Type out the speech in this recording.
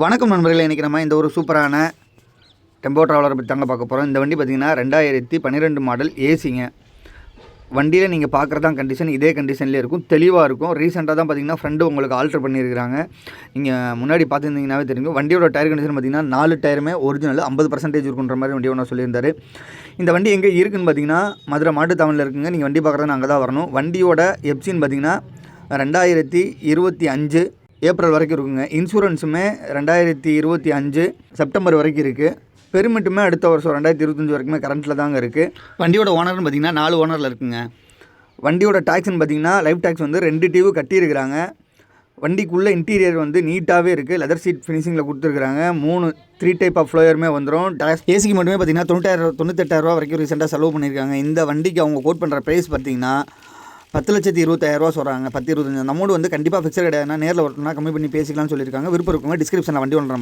வணக்கம் நண்பர்களே இன்றைக்கி நம்ம இந்த ஒரு சூப்பரான டெம்போ ட்ராவலரை பற்றி தாங்க பார்க்க போகிறோம் இந்த வண்டி பார்த்திங்கன்னா ரெண்டாயிரத்தி பன்னிரெண்டு மாடல் ஏசிங்க. வண்டியில் நீங்கள் பார்க்குறதான் கண்டிஷன் இதே கண்டிஷன்லேயே இருக்கும். தெளிவாக இருக்கும். ரீசெண்டாக தான் பார்த்தீங்கன்னா ஃப்ரெண்டு உங்களுக்கு ஆல்ட்ரு பண்ணியிருக்கிறாங்க. நீங்கள் முன்னாடி பார்த்துருந்தீங்கன்னாவே தெரியும். வண்டியோட டயர் கண்டிஷன் பார்த்தீங்கன்னா நாலு டயருமே ஒரிஜினல் ஐம்பது பர்சன்டேஜ் இருக்குன்ற மாதிரி வண்டி ஒன்று சொல்லியிருந்தாரு. இந்த வண்டி எங்கே இருக்குன்னு பார்த்தீங்கன்னா மதுரை மாட்டுத்தாவணியில் இருக்குங்க. நீங்கள் வண்டி பார்க்குறது அங்கே தான் வரணும். வண்டியோட எப்சின்னு பார்த்தீங்கன்னா ரெண்டாயிரத்தி இருபத்தி அஞ்சு ஏப்ரல் வரைக்கும் இருக்குங்க. இன்சூரன்ஸுமே ரெண்டாயிரத்தி இருபத்தி அஞ்சு செப்டம்பர் வரைக்கும் இருக்குது பெருமிட்டுமே அடுத்த வருஷம் ரெண்டாயிரத்தி இருபத்தஞ்சி வரைக்குமே கரண்ட்டில் தாங்க இருக்குது வண்டியோட ஓனர்னு பார்த்தீங்கன்னா நாலு ஓனரில் இருக்குங்க. வண்டியோட டேக்ஸ்னு பார்த்தீங்கன்னா லைஃப் டேக்ஸ் வந்து ரெண்டு டியூ கட்டியிருக்கிறாங்க. வண்டிக்குள்ளே இன்டீரியர் வந்து நீட்டாகவே இருக்குது லெதர் சீட் ஃபினிஷிங்கில் கொடுத்துருக்குறாங்க. மூணு த்ரீ டைப் ஆஃப் ஃப்ளோயருமே வந்துடும் டேக்ஸ் ஏசிக்கு மட்டுமே பார்த்தீங்கன்னா தொண்ணூற்றாயிரம் தொண்ணூத்தெட்டாயிரரூவா வரைக்கும் ரீசெண்டாக செலவு பண்ணியிருக்காங்க. இந்த வண்டிக்கு அவங்க கோட் பண்ணுற ப்ரைஸ் பார்த்தீங்கன்னா பத்து லட்சத்தி இருபத்தாயிரரூவா சொல்கிறாங்க பத்து இருபத்தஞ்சு. அந்த அமௌண்ட் வந்து கண்டிப்பாக ஃபிக்ஸட் கிடையாதுன்னா நேரில் வரணும்னா கம்மி பண்ணி பேசிக்கலாம்னு சொல்லியிருக்காங்க. விருப்பம் இருக்கவங்க டிஸ்கிரிப்ஷனில் வண்டி ஒன்று